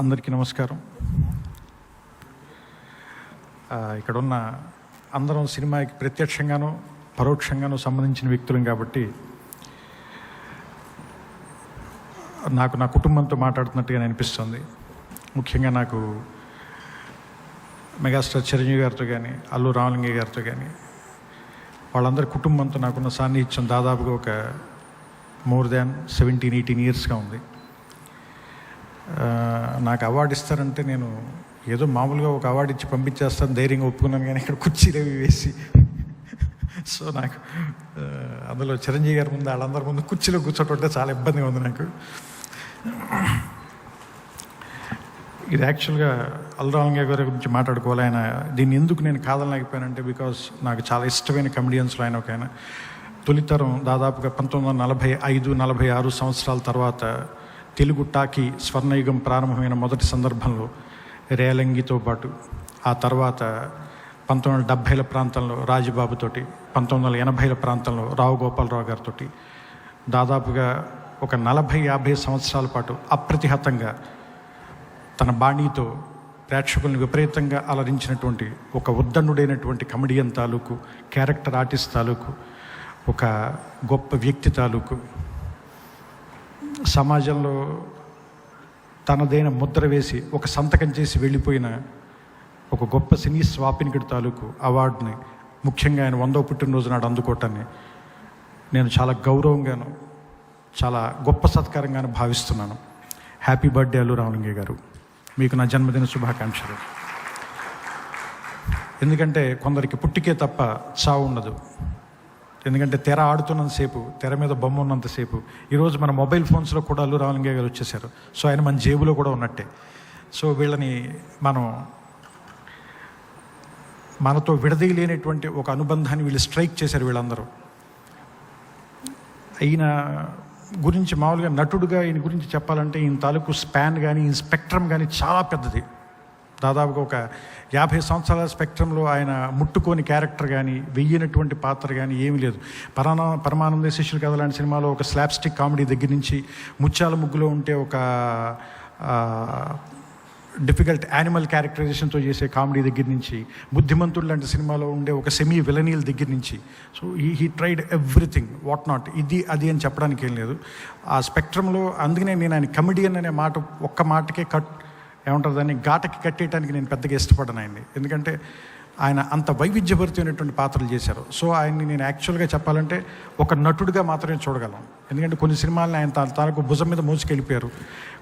అందరికీ నమస్కారం. ఇక్కడున్న ఇక్కడ ఉన్న అందరం సినిమాకి ప్రత్యక్షంగానూ పరోక్షంగానూ సంబంధించిన వ్యక్తులం కాబట్టి నాకు నా కుటుంబంతో మాట్లాడుతున్నట్టుగా అనిపిస్తుంది. ముఖ్యంగా నాకు మెగాస్టార్ చిరంజీవి గారితో కానీ అల్లు రామలింగయ్య గారితో కానీ వాళ్ళందరి కుటుంబంతో నాకున్న సాన్నిహిత్యం దాదాపుగా ఒక మోర్ దాన్ సెవెంటీన్ ఎయిటీన్ ఇయర్స్గా ఉంది. నాకు అవార్డు ఇస్తారంటే నేను ఏదో మామూలుగా ఒక అవార్డు ఇచ్చి పంపించేస్తాను ధైర్యంగా ఒప్పుకున్నాను కానీ ఇక్కడ కుర్చీలు వేసి. సో నాకు అందులో చిరంజీవి గారి ముందు వాళ్ళందరి ముందు కుర్చీలో కూర్చోటంటే చాలా ఇబ్బందిగా ఉంది నాకు. ఇది యాక్చువల్గా అల్రాంగయ్య గారి గురించి మాట్లాడుకోవాలి. ఆయన దీన్ని ఎందుకు నేను కాదనలేకపోయానంటే బికాస్ నాకు చాలా ఇష్టమైన కమెడియన్స్లో ఆయన ఒక ఆయన. తొలితరం దాదాపుగా పంతొమ్మిది వందల నలభై ఐదు నలభై ఆరు సంవత్సరాల తర్వాత తెలుగు టాకీ స్వర్ణయుగం ప్రారంభమైన మొదటి సందర్భంలో రేలంగితో పాటు ఆ తర్వాత పంతొమ్మిది వందల డెబ్భైల ప్రాంతంలో రాజుబాబుతోటి పంతొమ్మిది వందల ఎనభైల ప్రాంతంలో రావు గోపాలరావు గారితో దాదాపుగా ఒక నలభై యాభై సంవత్సరాల పాటు అప్రతిహతంగా తన బాణీతో ప్రేక్షకుల్ని విపరీతంగా అలరించినటువంటి ఒక ఉద్దండుడైనటువంటి కమెడియన్ తాలూకు క్యారెక్టర్ ఆర్టిస్ట్ తాలూకు ఒక గొప్ప వ్యక్తి తాలూకు సమాజంలో తనదైన ముద్ర వేసి ఒక సంతకం చేసి వెళ్ళిపోయిన ఒక గొప్ప సినీ స్వాపినికుడి తాలూకు అవార్డుని ముఖ్యంగా ఆయన వందో పుట్టినరోజు నాడు అందుకోవటాన్ని నేను చాలా గౌరవంగాను చాలా గొప్ప సత్కారంగాను భావిస్తున్నాను. హ్యాపీ బర్త్డే అల్లు రామలింగయ్య గారు. మీకు నా జన్మదిన శుభాకాంక్షలు. ఎందుకంటే కొందరికి పుట్టికే తప్ప చావు ఉండదు. ఎందుకంటే తెర ఆడుతున్నంతసేపు తెర మీద బొమ్మ ఉన్నంతసేపు. ఈరోజు మన మొబైల్ ఫోన్స్లో కూడా అల్లు రామలింగయ్య గారు వచ్చేసారు సో ఆయన మన జేబులో కూడా ఉన్నట్టే. సో వీళ్ళని మనం మనతో విడదీయలేనటువంటి ఒక అనుబంధాన్ని వీళ్ళు స్ట్రైక్ చేశారు వీళ్ళందరూ. ఈయన గురించి మామూలుగా నటుడుగా ఈయన గురించి చెప్పాలంటే ఈయన తాలూకు స్పాన్ కానీ ఈయన స్పెక్ట్రమ్ కానీ చాలా పెద్దది. దాదాపుగా ఒక యాభై సంవత్సరాల స్పెక్ట్రంలో ఆయన ముట్టుకోని క్యారెక్టర్ కానీ వెయ్యినటువంటి పాత్ర కానీ ఏమీ లేదు. పరానా పరమానంద శిష్యులు కథ లాంటి సినిమాలో ఒక స్లాప్స్టిక్ కామెడీ దగ్గర నుంచి ముత్యాల ముగ్గులో ఉంటే ఒక డిఫికల్ట్ యానిమల్ క్యారెక్టరైజేషన్తో చేసే కామెడీ దగ్గర నుంచి బుద్ధిమంతుడు లాంటి సినిమాలో ఉండే ఒక సెమీ విలనీల దగ్గర నుంచి. సో ఈ he tried everything what not. ఇది అది అని చెప్పడానికి ఏం లేదు. ఆ స్పెక్ట్రంలో అందుకనే నేను ఆయన కమెడియన్ అనే మాట ఒక్క మాటకే కట్ ఏమంటారు దాన్ని? ఘాటకి కట్టేయడానికి నేను పెద్దగా ఇష్టపడను ఆయన్ని. ఎందుకంటే ఆయన అంత వైవిధ్యభరితమైనటువంటి పాత్రలు చేశారు. సో ఆయన్ని నేను యాక్చువల్గా చెప్పాలంటే ఒక నటుడిగా మాత్రమే చూడగలను. ఎందుకంటే కొన్ని సినిమాలను ఆయన తన తనకు భుజం మీద మోసుకెళ్ళిపోయారు.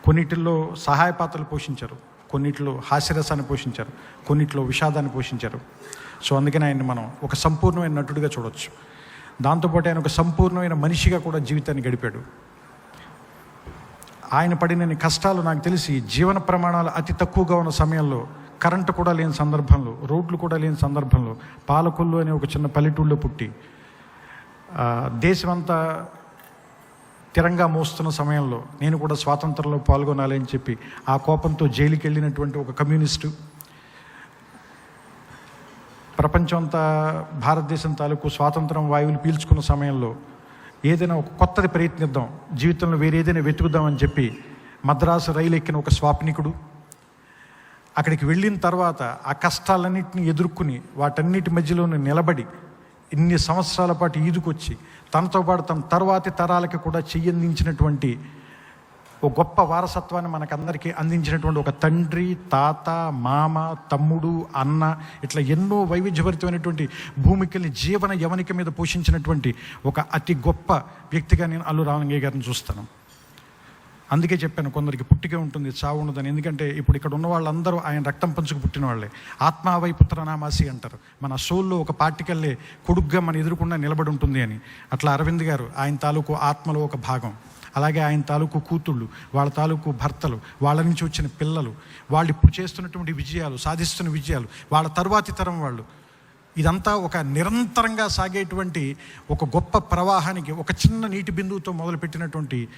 కొన్నిటిల్లో సహాయ పాత్రలు పోషించారు. కొన్నిట్లో హాస్యరసాన్ని పోషించారు. కొన్నిట్లో విషాదాన్ని పోషించారు. సో అందుకని ఆయన్ని మనం ఒక సంపూర్ణమైన నటుడిగా చూడొచ్చు. దాంతోపాటు ఆయన ఒక సంపూర్ణమైన మనిషిగా కూడా జీవితాన్ని గడిపాడు. ఆయన పడిన కష్టాలు నాకు తెలిసి జీవన ప్రమాణాలు అతి తక్కువగా ఉన్న సమయంలో కరెంటు కూడా లేని సందర్భంలో రోడ్లు కూడా లేని సందర్భంలో పాలకొల్లు అనే ఒక చిన్న పల్లెటూళ్ళలో పుట్టి దేశమంతా తిరంగా మోస్తున్న సమయంలో నేను కూడా స్వాతంత్రంలో పాల్గొనాలి అని చెప్పి ఆ కోపంతో జైలుకి వెళ్ళినటువంటి ఒక కమ్యూనిస్టు. ప్రపంచం అంతా భారతదేశం తాలూకు స్వాతంత్రం వాయువులు పీల్చుకున్న సమయంలో ఏదైనా ఒక కొత్తది ప్రయత్నిద్దాం. జీవితంలో వేరేదైనా వెతుకుదామని చెప్పి మద్రాసు రైలు ఎక్కిన ఒక స్వాప్నికుడు. అక్కడికి వెళ్ళిన తర్వాత ఆ కష్టాలన్నింటినీ ఎదుర్కొని వాటన్నిటి మధ్యలోనే నిలబడి ఇన్ని సంవత్సరాల పాటు ఈదుకొచ్చి తనతో పాటు తన తర్వాతి తరాలకి కూడా చెయ్యందించినటువంటి ఒక గొప్ప వారసత్వాన్ని మనకందరికీ అందించినటువంటి ఒక తండ్రి తాత మామ తమ్ముడు అన్న ఇట్లా ఎన్నో వైవిధ్యభరితమైనటువంటి భూమికల్ని జీవన యవనిక మీద పోషించినటువంటి ఒక అతి గొప్ప వ్యక్తిగా నేను అల్లు రామలింగయ్య గారిని చూస్తాను. అందుకే చెప్పాను కొందరికి పుట్టికే ఉంటుంది చావు ఉండదని. ఎందుకంటే ఇప్పుడు ఇక్కడ ఉన్న వాళ్ళందరూ ఆయన రక్తం పంచుకు పుట్టిన వాళ్ళే. ఆత్మావై పుత్రనామాసి అంటారు. మన సోల్లో ఒక పార్టికల్లే కొడుగ్గా మన ఎదురుకుండా నిలబడి ఉంటుంది అని. అట్లా అరవింద్ గారు ఆయన తాలూకు ఆత్మలో ఒక భాగం. అలాగే ఆయన తాలూకు కూతుళ్ళు వాళ్ళ తాలూకు భర్తలు వాళ్ళ నుంచి వచ్చిన పిల్లలు వాళ్ళు ఇప్పుడు చేస్తున్నటువంటి విజయాలు సాధిస్తున్న విజయాలు వాళ్ళ తరువాతి తరం వాళ్ళు. ఇదంతా ఒక నిరంతరంగా సాగేటువంటి ఒక గొప్ప ప్రవాహానికి ఒక చిన్న నీటి బిందువుతో మొదలుపెట్టినటువంటి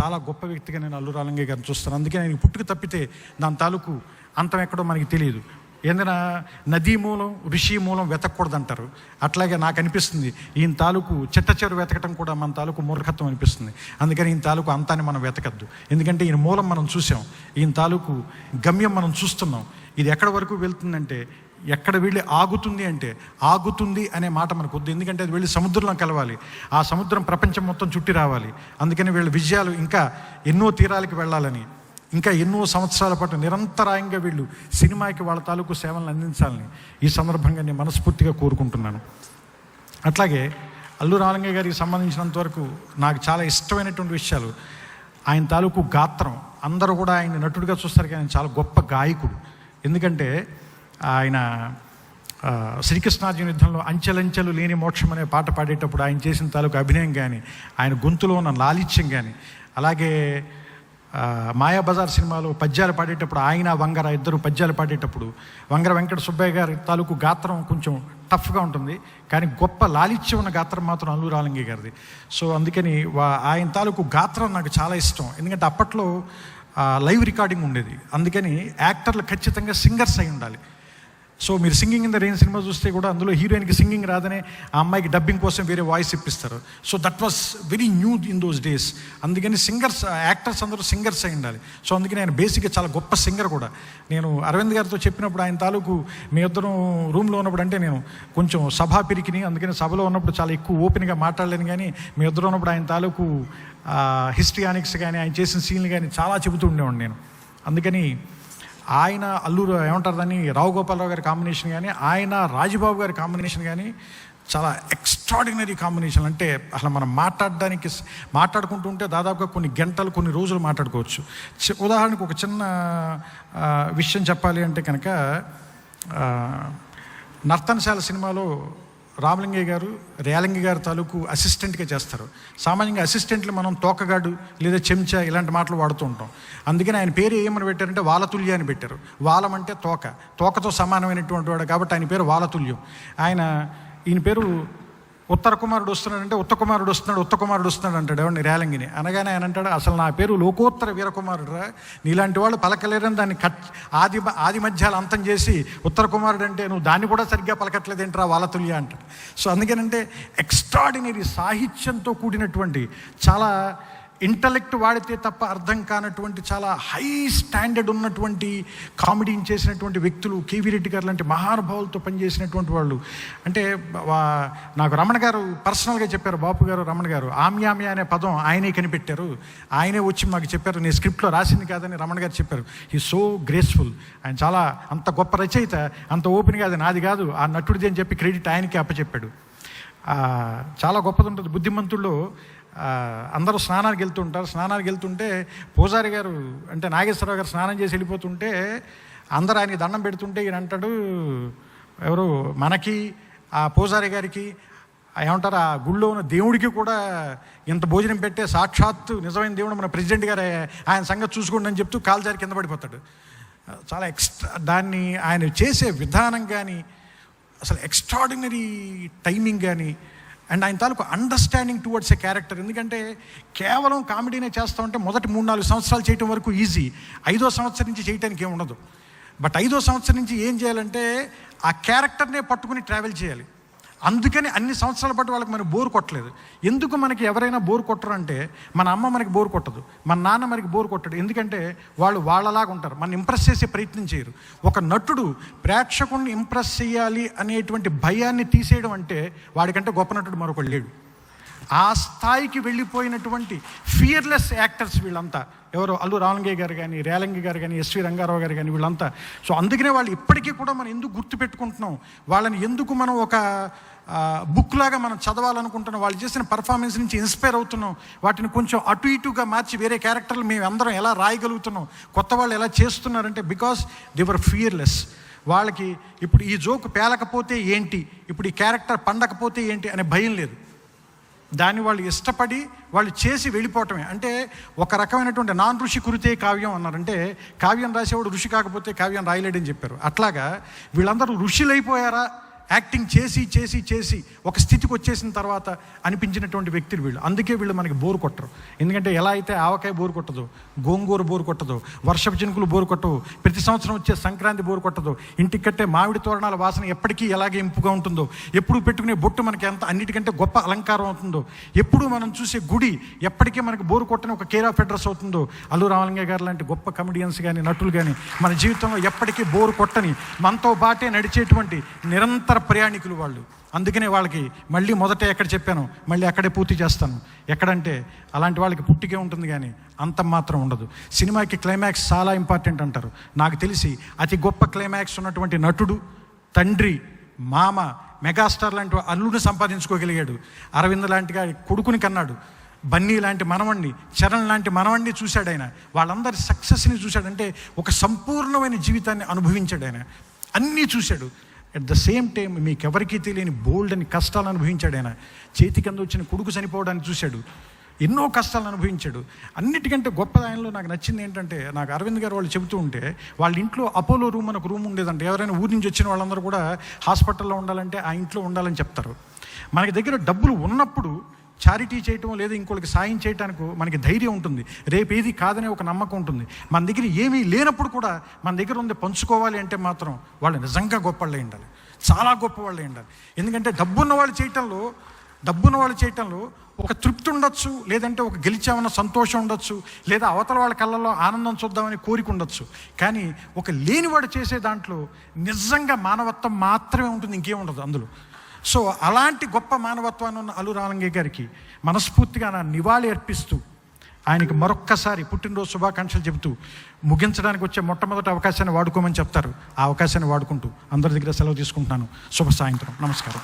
చాలా గొప్ప వ్యక్తిగా నేను అల్లు రాలంగయ్య గారిని చూస్తాను. అందుకే నేను పుట్టుకు తప్పితే దాని తాలూకు అంతం ఎక్కడో మనకి తెలియదు. ఏదైనా నదీ మూలం ఋషి మూలం వెతకూడదంటారు. అట్లాగే నాకు అనిపిస్తుంది ఈయన తాలూకు చిట్ట చెరు వెతకటం కూడా మన తాలూకు మూర్ఖత్వం అనిపిస్తుంది. అందుకని ఈయన తాలూకు అంతాన్ని మనం వెతకద్దు. ఎందుకంటే ఈయన మూలం మనం చూసాం ఈయన తాలూకు గమ్యం మనం చూస్తున్నాం. ఇది ఎక్కడి వరకు వెళ్తుందంటే ఎక్కడ వెళ్ళి ఆగుతుంది అంటే ఆగుతుంది అనే మాట మనకు వద్దు. ఎందుకంటే అది వెళ్ళి సముద్రంలో కలవాలి. ఆ సముద్రం ప్రపంచం మొత్తం చుట్టి రావాలి. అందుకని వీళ్ళ విజయాలు ఇంకా ఎన్నో తీరాలకి వెళ్ళాలని ఇంకా ఎన్నో సంవత్సరాల పాటు నిరంతరాయంగా వీళ్ళు సినిమాకి వాళ్ళ తాలూకు సేవలను అందించాలని ఈ సందర్భంగా నేను మనస్ఫూర్తిగా కోరుకుంటున్నాను. అట్లాగే అల్లు రామలింగ గారికి సంబంధించినంత వరకు నాకు చాలా ఇష్టమైనటువంటి విషయాలు. ఆయన తాలూకు గాత్రం అందరూ కూడా ఆయన నటుడిగా చూస్తారు కానీ ఆయన చాలా గొప్ప గాయకుడు. ఎందుకంటే ఆయన శ్రీకృష్ణార్జున యుద్ధంలో అంచెలంచెలు లేని మోక్షం అనే పాట పాడేటప్పుడు ఆయన చేసిన తాలూకు అభినయం కానీ ఆయన గొంతులో ఉన్న లాలిత్యం కానీ అలాగే మాయాబజార్ సినిమాలో పద్యాలు పాడేటప్పుడు ఆయన వంగర ఇద్దరు పద్యాలు పాడేటప్పుడు వంగర వెంకట సుబ్బయ్య గారి తాలూకు గాత్రం కొంచెం టఫ్గా ఉంటుంది కానీ గొప్ప లాలిత్యం ఉన్న గాత్రం మాత్రం అల్లు రాలంగి గారిది. సో అందుకని వా ఆయన తాలూకు గాత్రం నాకు చాలా ఇష్టం. ఎందుకంటే అప్పట్లో లైవ్ రికార్డింగ్ ఉండేది. అందుకని యాక్టర్లు ఖచ్చితంగా సింగర్స్ అయి ఉండాలి. సో మీరు singing in the rain cinema చూస్తే కూడా అందులో హీరోయిన్కి సింగింగ్ రాదనే ఆ అమ్మాయికి డబ్బింగ్ కోసం వేరే voice ఇప్పిస్తారు. So that was very new in those days అందుకని సింగర్స్ యాక్టర్స్ అందరూ సింగర్స్ అయి ఉండాలి. సో అందుకని ఆయన బేసిక్గా చాలా గొప్ప సింగర్ కూడా. నేను అరవింద్ గారితో చెప్పినప్పుడు ఆయన తాలూకు మీ ఇద్దరం రూమ్లో ఉన్నప్పుడు అంటే నేను కొంచెం సభా పిరికిని అందుకని సభలో ఉన్నప్పుడు చాలా ఎక్కువ ఓపెన్గా మాట్లాడలేను కానీ మీ ఇద్దరు ఉన్నప్పుడు ఆయన తాలూకు హిస్టరియానిక్స్ కానీ ఆయన చేసిన సీన్లు కానీ చాలా చెబుతూ ఉండేవాడిని నేను. అందుకని ఆయన అల్లూరు ఏమంటారు దాన్ని? రావు గోపాలరావు గారి కాంబినేషన్ కానీ ఆయన రాజబాబు గారి కాంబినేషన్ కానీ చాలా ఎక్స్ట్రాడినరీ కాంబినేషన్ అంటే అసలు మనం మాట్లాడడానికి మాట్లాడుకుంటూ ఉంటే దాదాపుగా కొన్ని గంటలు కొన్ని రోజులు మాట్లాడుకోవచ్చు. ఉదాహరణకు ఒక చిన్న విషయం చెప్పాలి అంటే కనుక నర్తనశాల సినిమాలో రామలింగయ్య గారు రేలంగి గారి తాలూకు అసిస్టెంట్గా చేస్తారు. సామాన్యంగా అసిస్టెంట్లు మనం తోకగాడు లేదా చెంచా ఇలాంటి మాటలు వాడుతూ ఉంటాం. అందుకని ఆయన పేరు ఏమని పెట్టారంటే వాలతుల్య అని పెట్టారు. వాలం అంటే తోక. తోకతో సమానమైనటువంటి వాడు కాబట్టి ఆయన పేరు వాలతుల్యం. ఆయన ఈయన పేరు ఉత్తర కుమారుడు వస్తున్నాడంటే ఉత్త కుమారుడు వస్తున్నాడు ఉత్త కుమారుడు వస్తున్నాడు అంటాడు. ఎవరిని? రేలంగిని. అనగానే ఆయన అంటాడు అసలు నా పేరు లోకోత్తర వీరకుమారుడు రా నీలాంటి వాళ్ళు పలకలేరని దాన్ని కట్ ఆది ఆది మధ్యాలు అంతం చేసి ఉత్తర కుమారుడు అంటే నువ్వు దాన్ని కూడా సరిగ్గా పలకట్లేదు ఏంట్రా వాళ్ళ వాళ్ళతుల్య అంటాడు. సో అందుకేనంటే ఎక్స్ట్రాడినరీ సాహిత్యంతో కూడినటువంటి చాలా ఇంటలెక్ట్ వాడితే తప్ప అర్థం కానటువంటి చాలా హై స్టాండర్డ్ ఉన్నటువంటి కామెడీని చేసినటువంటి వ్యక్తులు కేవీ రెడ్డి గారు లాంటి మహానుభావులతో పనిచేసినటువంటి వాళ్ళు. అంటే నాకు రమణ గారు పర్సనల్గా చెప్పారు బాపు గారు రమణ గారు ఆమ్యామ్య అనే పదం ఆయనే కనిపెట్టారు. ఆయనే వచ్చి మాకు చెప్పారు నేను స్క్రిప్ట్లో రాసింది కాదని రమణ గారు చెప్పారు. ఈ సో గ్రేస్ఫుల్ ఆయన చాలా అంత గొప్ప రచయిత అంత ఓపెన్ కాదు నాది కాదు ఆ నటుడిది అని చెప్పి క్రెడిట్ ఆయనకి అప్పచెప్పాడు. చాలా గొప్పది ఉంటుంది. బుద్ధిమంతుల్లో అందరూ స్నానానికి వెళ్తుంటారు. స్నానానికి వెళ్తుంటే పూజారి గారు అంటే నాగేశ్వరరావు గారు స్నానం చేసి వెళ్ళిపోతుంటే అందరూ ఆయనకి దండం పెడుతుంటే ఈయన అంటాడు ఎవరు మనకి ఆ పూజారి గారికి ఏమంటారు ఆ గుళ్ళో ఉన్న దేవుడికి కూడా ఇంత భోజనం పెట్టే సాక్షాత్తు నిజమైన దేవుడు మన ప్రెసిడెంట్ గారు ఆయన సంగతి చూసుకోండి అని చెప్తూ కాల్జారి కింద పడిపోతాడు. చాలా ఎక్స్ట్రా దాన్ని ఆయన చేసే విధానం కానీ అసలు ఎక్స్ట్రాడినరీ టైమింగ్ కానీ అండ్ ఆయన తాలూకు అండర్స్టాండింగ్ టువర్డ్స్ ఏ క్యారెక్టర్ ఎందుకంటే కేవలం కామెడీనే చేస్తూ ఉంటే మొదటి మూడు నాలుగు సంవత్సరాలు చేయటం వరకు ఈజీ ఐదో సంవత్సరం నుంచి చేయటానికి ఏమి ఉండదు. బట్ ఐదో సంవత్సరం నుంచి ఏం చేయాలంటే ఆ క్యారెక్టర్నే పట్టుకుని ట్రావెల్ చేయాలి. అందుకని అన్ని సంవత్సరాల పాటు వాళ్ళకి మనకి బోర్ కొట్టలేదు. ఎందుకు మనకి ఎవరైనా బోర్ కొట్టరు అంటే మన అమ్మ మనకి బోర్ కొట్టదు మన నాన్న మనకి బోర్ కొట్టడు. ఎందుకంటే వాళ్ళు వాళ్ళలాగా ఉంటారు మన ఇంప్రెస్ చేసే ప్రయత్నం చేయరు. ఒక నటుడు ప్రేక్షకుడిని ఇంప్రెస్ చేయాలి అనేటువంటి భయాన్ని తీసేయడం అంటే వాడికంటే గొప్ప నటుడు మరొకడు లేడు. ఆ స్థాయికి వెళ్ళిపోయినటువంటి ఫియర్లెస్ యాక్టర్స్ వీళ్ళంతా. ఎవరు అల్లు రామలింగయ్య గారు కానీ రేలంగి గారు కానీ ఎస్వి రంగారావు గారు కానీ వీళ్ళంతా. సో అందుకనే వాళ్ళు ఇప్పటికీ కూడా మనం ఎందుకు గుర్తుపెట్టుకుంటున్నాం వాళ్ళని ఎందుకు మనం ఒక బుక్ లాగా మనం చదవాలనుకుంటున్నాం? వాళ్ళు చేసిన పర్ఫార్మెన్స్ నుంచి ఇన్స్పైర్ అవుతున్నాం. వాటిని కొంచెం అటు ఇటుగా మార్చి వేరే క్యారెక్టర్లు మేము అందరం ఎలా రాయగలుగుతున్నాం? కొత్త వాళ్ళు ఎలా చేస్తున్నారంటే బికాస్ దివర్ ఫియర్లెస్ వాళ్ళకి ఇప్పుడు ఈ జోక్ పేలకపోతే ఏంటి? ఇప్పుడు ఈ క్యారెక్టర్ పండకపోతే ఏంటి? అనే భయం లేదు. దాన్ని వాళ్ళు ఇష్టపడి వాళ్ళు చేసి వెళ్ళిపోవటమే. అంటే ఒక రకమైనటువంటి నాన్ ఋషి కురితే కావ్యం అన్నారంటే కావ్యం రాసేవాడు ఋషి కాకపోతే కావ్యం రాయలేడని చెప్పారు. అట్లాగా వీళ్ళందరూ ఋషులైపోయారా? యాక్టింగ్ చేసి చేసి చేసి ఒక స్థితికి వచ్చేసిన తర్వాత అనిపించినటువంటి వ్యక్తులు వీళ్ళు. అందుకే వీళ్ళు మనకి బోరు కొట్టరు. ఎందుకంటే ఎలా అయితే ఆవకాయ బోరు కొట్టదు గోంగూర బోరు కొట్టదు వర్షపు చినుకులు బోరు కొట్టవు ప్రతి సంవత్సరం వచ్చే సంక్రాంతి బోరు కొట్టదు ఇంటికి కట్టే మామిడి తోరణాల వాసన ఎప్పటికీ ఎలాగే ఇంపుగా ఉంటుందో ఎప్పుడు పెట్టుకునే బొట్టు మనకి ఎంత అన్నిటికంటే గొప్ప అలంకారం అవుతుందో ఎప్పుడు మనం చూసే గుడి ఎప్పటికీ మనకి బోరు కొట్టని ఒక కేర్ ఆఫ్ అడ్రస్ అవుతుందో అల్లు రామలింగ గారు లాంటి గొప్ప కమెడియన్స్ కానీ నటులు కానీ మన జీవితంలో ఎప్పటికీ బోరు కొట్టని మనతో బాటే నడిచేటువంటి నిరంతర ప్రయాణికులు వాళ్ళు. అందుకనే వాళ్ళకి మళ్ళీ మొదట ఎక్కడ చెప్పాను మళ్ళీ అక్కడే పూర్తి చేస్తాను. ఎక్కడంటే అలాంటి వాళ్ళకి పుట్టికే ఉంటుంది కానీ అంత మాత్రం ఉండదు. సినిమాకి క్లైమాక్స్ చాలా ఇంపార్టెంట్ అంటారు. నాకు తెలిసి అతి గొప్ప క్లైమాక్స్ ఉన్నటువంటి నటుడు తండ్రి మామ మెగాస్టార్ లాంటి అల్లుడిని సంపాదించుకోగలిగాడు. అరవింద్ లాంటి గారి కొడుకుని కన్నాడు. బన్నీ లాంటి మనవణ్ణి చరణ్ లాంటి మనవణ్ణి చూశాడు ఆయన. వాళ్ళందరి సక్సెస్ని చూశాడు. అంటే ఒక సంపూర్ణమైన జీవితాన్ని అనుభవించాడు ఆయన. అన్నీ చూశాడు. అట్ ద సేమ్ టైం మీకు ఎవరికీ తెలియని బోల్డ్ అని కష్టాలు అనుభవించాడు ఆయన. చేతి కింద వచ్చిన కొడుకు చనిపోవడానికి చూశాడు. ఎన్నో కష్టాలు అనుభవించాడు. అన్నిటికంటే గొప్ప ఆయనలో నాకు నచ్చింది ఏంటంటే నాకు అరవింద్ గారు వాళ్ళు చెబుతూ ఉంటే వాళ్ళ ఇంట్లో అపోలో రూమ్ అని ఒక రూమ్ ఉండేదంటే. ఎవరైనా ఊరి నుంచి వచ్చిన వాళ్ళందరూ కూడా హాస్పిటల్లో ఉండాలంటే ఆ ఇంట్లో ఉండాలని చెప్తారు. మనకి దగ్గర డబ్బులు ఉన్నప్పుడు చారిటీ చేయటం లేదా ఇంకోళ్ళకి సాయం చేయటానికి మనకి ధైర్యం ఉంటుంది. రేపు ఏది కాదనే ఒక నమ్మకం ఉంటుంది. మన దగ్గర ఏమీ లేనప్పుడు కూడా మన దగ్గర ఉంది పంచుకోవాలి అంటే మాత్రం వాళ్ళు నిజంగా గొప్ప వాళ్ళే ఉండాలి. చాలా గొప్పవాళ్ళే ఉండాలి. ఎందుకంటే డబ్బున్న వాళ్ళు చేయటంలో డబ్బున్న వాళ్ళు చేయటంలో ఒక తృప్తి ఉండొచ్చు లేదంటే ఒక గెలిచామన్న సంతోషం ఉండొచ్చు లేదా అవతల వాళ్ళ కళ్ళల్లో ఆనందం చూద్దామని కోరిక ఉండొచ్చు. కానీ ఒక లేనివాడు చేసే దాంట్లో నిజంగా మానవత్వం మాత్రమే ఉంటుంది ఇంకేం ఉండదు అందులో. సో అలాంటి గొప్ప మానవత్వాన్ని ఉన్న అల్లు రాలంగే గారికి మనస్ఫూర్తిగా నా నివాళి అర్పిస్తూ ఆయనకి మరొక్కసారి పుట్టినరోజు శుభాకాంక్షలు చెబుతూ ముగించడానికి వచ్చే మొట్టమొదటి అవకాశాన్ని వాడుకోమని చెప్తారు. ఆ అవకాశాన్ని వాడుకుంటూ అందరి దగ్గర సెలవు తీసుకుంటున్నాను. శుభ సాయంత్రం. నమస్కారం.